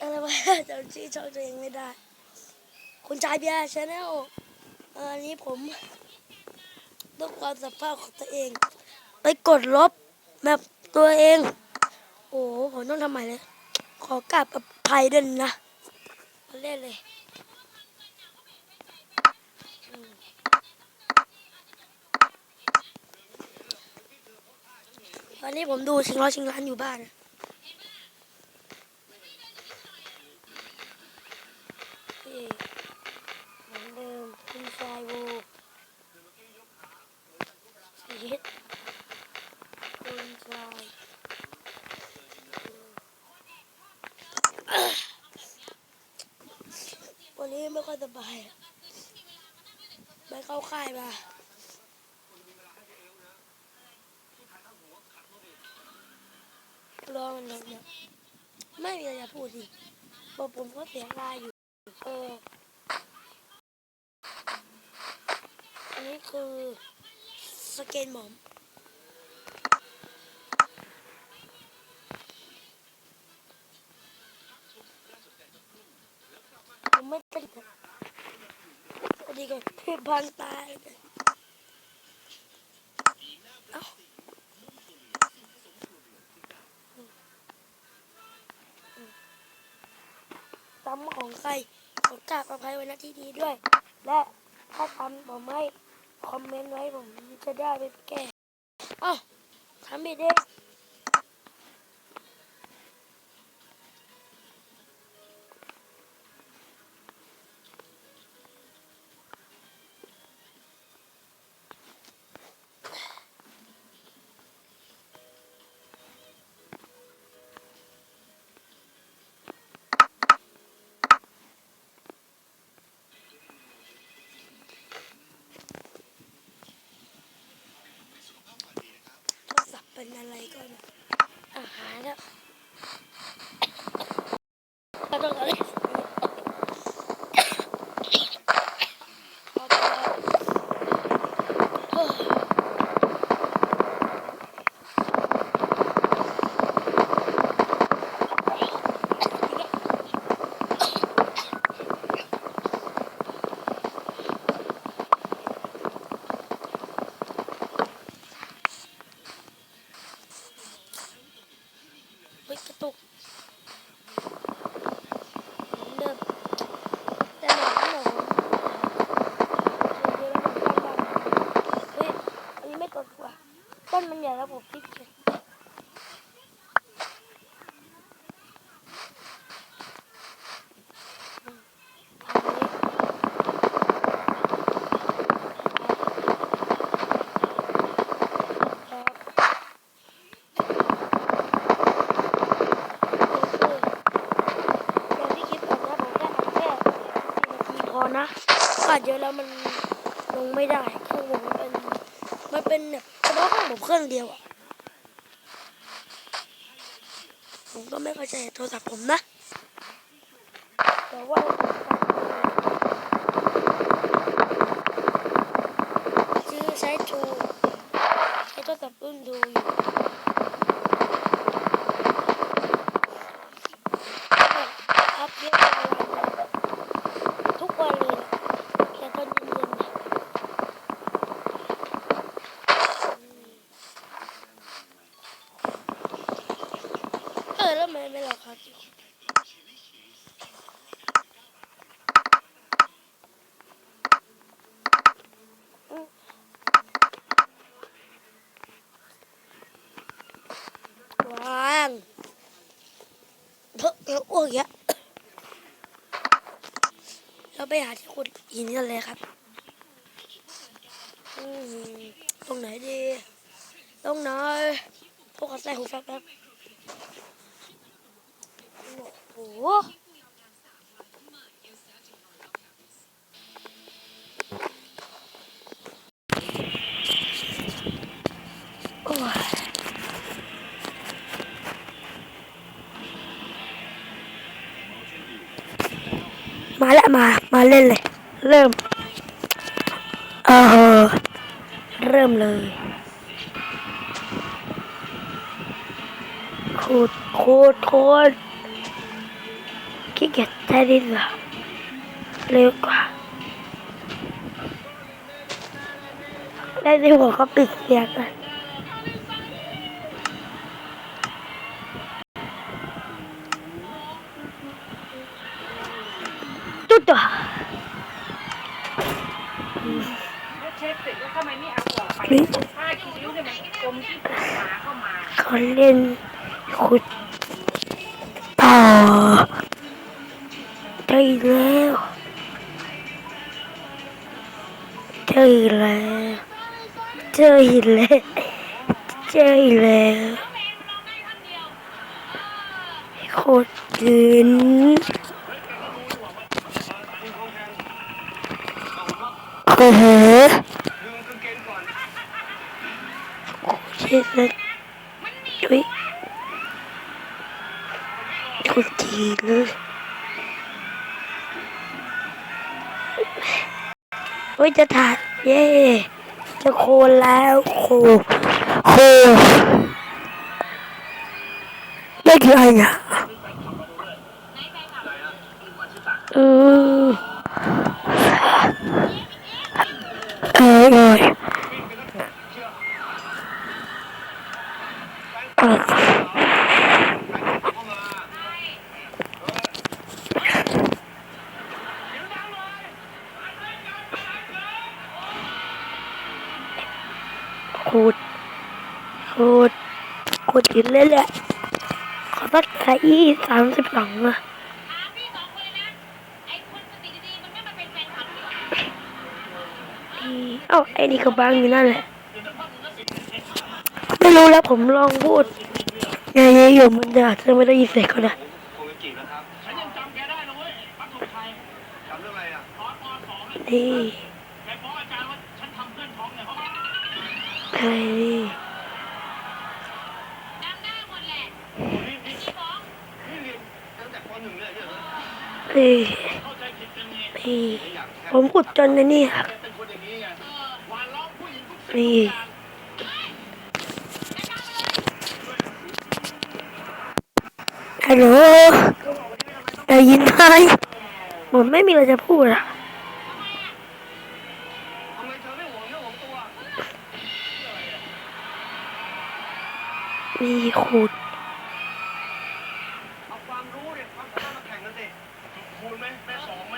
อะไรวะจำชื่อช่องตัวเองไม่ได้ คุณชายเบียร์ชาแนลอันนี้ผมต้องความสัมภาษณ์ของตัวเอง ไปกดลบแมปตัวเอง โอ้โหผมต้องทำใหม่เลย ขอกราบกับภัยด้วยนะมาเล่นเลยตอนนี้ผมดูชิงร้อยชิงล้านอยู่บ้าน พี่เหมือนเดิมคุณชายวูชีตคุณชายวันนี้ไม่ ค่อยสบายไปเข้าค่ายมาร้องมันแบบเนี่ยไม่มีอะไรจะพูดสิบอกผมก็เสียงลายอยู่ เออ อันนี้คือสเกนหมอม ดีก่อนเพี่พังตายเลยเอ้าซ้ำของใครขอกราบอภัยไว้ณที่นี้ด้วย และถ้าทำผมให้คอมเมนต์ไว้ผมจะได้ไปแก้อ้าวทำผิดเอ เป็นอะไรก็อาหารแล้วก็ต้องอะไรเอาไปแล้วเฮ้ยเฮ้ยกระตุกเหมือนเดิมแต่หนอนหนอนเดี๋ยวเราไปบ้านเฮ้ยอันนี้ไม่กดกว่า ต้นมันใหญ่แล้วผมพลิกเลยอืมอันนี้ครับอย่างที่คิดก่อนนะผมแค่อัดแค่สี่นาทีพอนะกัดเยอะแล้วมันลงไม่ได้เครื่องมมันเป็นมันเป็นแบบ เฉพาะของผมเครื่องเดียวอะผมก็ไม่เข้าใจโทรศัพท์ผมนะ แต่ว่าซื้อใช้ทูใช้โทรศัพท์รุ่นดูอยู่ อัพเดตทุกวันเลยแต่ตอนเย็นๆเนี่ย เออแล้วไม่ไม่รอครับอยู่อืมวางเพิ่งแล้วอ้วกอีกแล้วเราไปหาที่ขุดหินกันเลยครับตรงไหนดี ตรงไหนพวกเขาใส่หูฟังแป๊บโอ้โหโอ้ย มาแล้วมา มาเล่นเลย เริ่ม เออเริ่มเลยขุดโคตรโคตร ขี้เกียจใช้ดินเหรอเร็วกว่าได้ที่หัวเขาปิดเสียงกันตุ๊ดตัวแล้วเช็ดเสร็จแล้วทำไมไม่เอาออกไปผ้าคีริ้วเนี่ยมันจมที่ขาเข้ามาเขาเล่นขุดต่อ เจออีกแล้วเจออีกแล้วเจออีกแล้วเจออีกแล้วโคตรจืนโอ้โหเช็ดเลยดุยคตรจีนเลย ยจะถ่ายเย่จะโคนแล้วโคโคได้กี่อันอะ ขูดขูดขูดกินเรื่อยๆขอสักไข่สามสิบสองอะเอ้าเอ้าไอ้นี่ก็บังอยู่นั่นแหละไม่รู้แล้วผมลองพูดยังไงอยู่มันจะอาจจะไม่ได้ยินเสียงเขานะโควิจินะครับฉันยังจำแกได้น อะไรนี่จำได้หมดแหละพี่ฟ้องนี่เรียนตั้งแต่ปหนึ่งเลยเนี่ยเหรอนี่เข้าใจผิดกันไงนี่ไม่อยากแค่ผมอุดจนในนี่ครับนี่ฮัลโหลได้ยินไหมผมไม่มีอะไรจะพูดอะ นี่ขูดเอาความรู้เดี๋ยวพักแล้วมาแข่งกันสิคุณไหมแม่สองไหม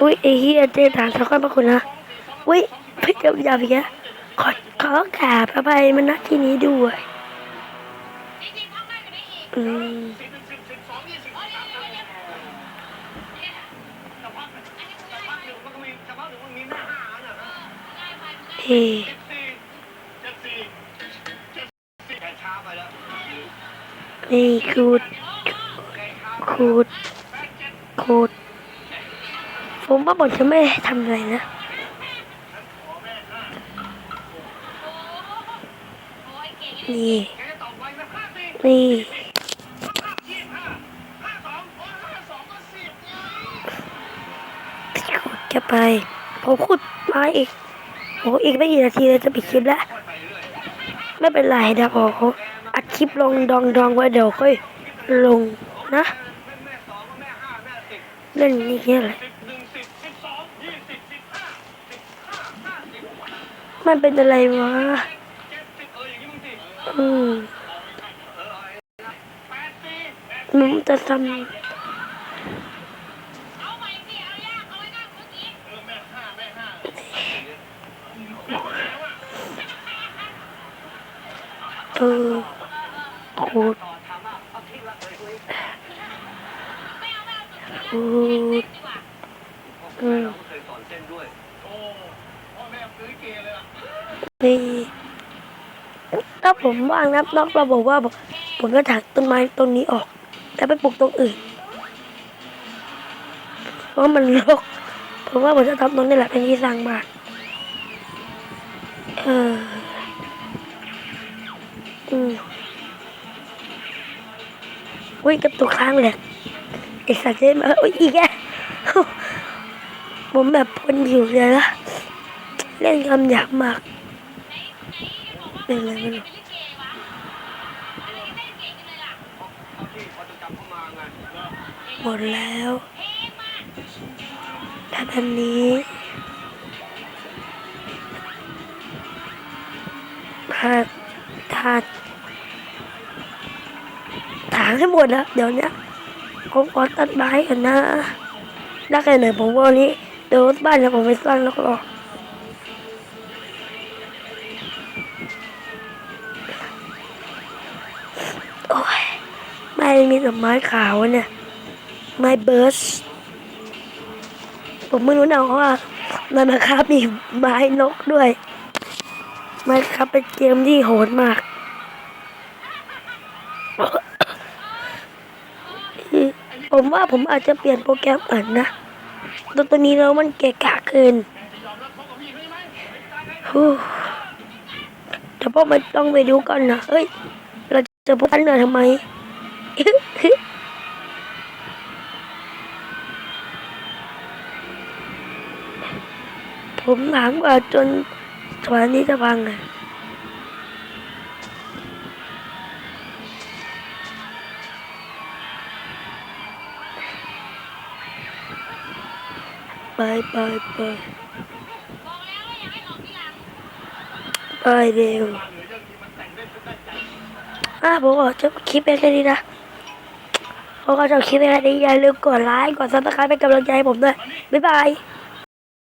อุ้ยไอ้เฮียเจต่างสักคนมาคุณนะอุ้ยพี่จะอย่าไปแกขอขอกราบพระภัยมันนักที่นี้ด้วยอืมสิบหนึ่งสิบสิบสอเอ้ นี่ขูดแกช้าขูดแปดเจ็ดขูดผมว่าผมจะไม่ทำอะไรนะนี่แกจะไวไหมห้าสี่นี่ยี่สิบห้าห้าสองโอ้ยห้าสองก็สิบไงขูดจะไป ผมขุดมาอีกโอ้อีกไม่กี่นาทีเลยจะปิดคลิปแล้ว ไม่เป็นไรเดี๋ยวผม อัดคลิปลงดองดองไว้เดี๋ยวค่อยลงนะ เล่นนี่แค่ไรมันเป็นอะไรวะ อืมมึงจะทำอาใหม่สิเอายากเอาไว้นั่งเมื่อกี้ เออแม่ห้าแม่ห้าำเออขูด ต่อทำอะเอาทิ้งละเลยคุย ไม่เอาไม่เอาสุดนี้ขูดอือโอ้แม่เอ็มซื้อเกียร์เลยอะดีถ้าผมว่างนะนอกเราบอกว่าผมจะถางต้นไม้ต้นนี้ออก แล้วไปปลูกตรงอื่น เพราะมันรกผมว่าผมจะทำตรงนี้แหละเป็นที่สร้างบ้าน ยกระตุกค้างเลยไอสัตว์เจ๊มาอุ้ยอีกแกผมแบบพนอยู่เลยละเล่นคำหยาบมากเป็นอะไรไม่รู้เป็นลิเกวะอหมดแล้วถ้าอันนี้ถ้าถ้ ให้หมดแล้วเดี๋ยวเนี้ยผมขอตัดไม้กันนะได้แค่ไหนผมว่าวันนี้เดี๋ยวบ้านเนี่ยผมไปสร้างแล้วก็รอโอ้ยไม่มีแต่ไม้ขาวเนี่ยไม้เบิร์สผมไม่รู้นะว่ามันนะครับมีไม้นกด้วยไม้ครับเป็นเกมที่โหดมาก ผมว่าผมอาจจะเปลี่ยนโปรแกรมอื่นนะตัวตัวนี้แล้วมันเกะกะเกินฮู้เดี๋ยวพวกมันต้องไปดูกันนะเฮ้ย เราจะพบกันเหนือทำไมผมถามว่าจนสวรรค์นี้จะพังอะ ไปไปไปไปเร็วอะผมขอจบคลิปแค่นี้นะผมขอจบคลิปไปแค่นี้อย่าลืมกดไลค์กดซับสไครป์เป็นกำลังใจให้ผมด้วย บ๊ายบาย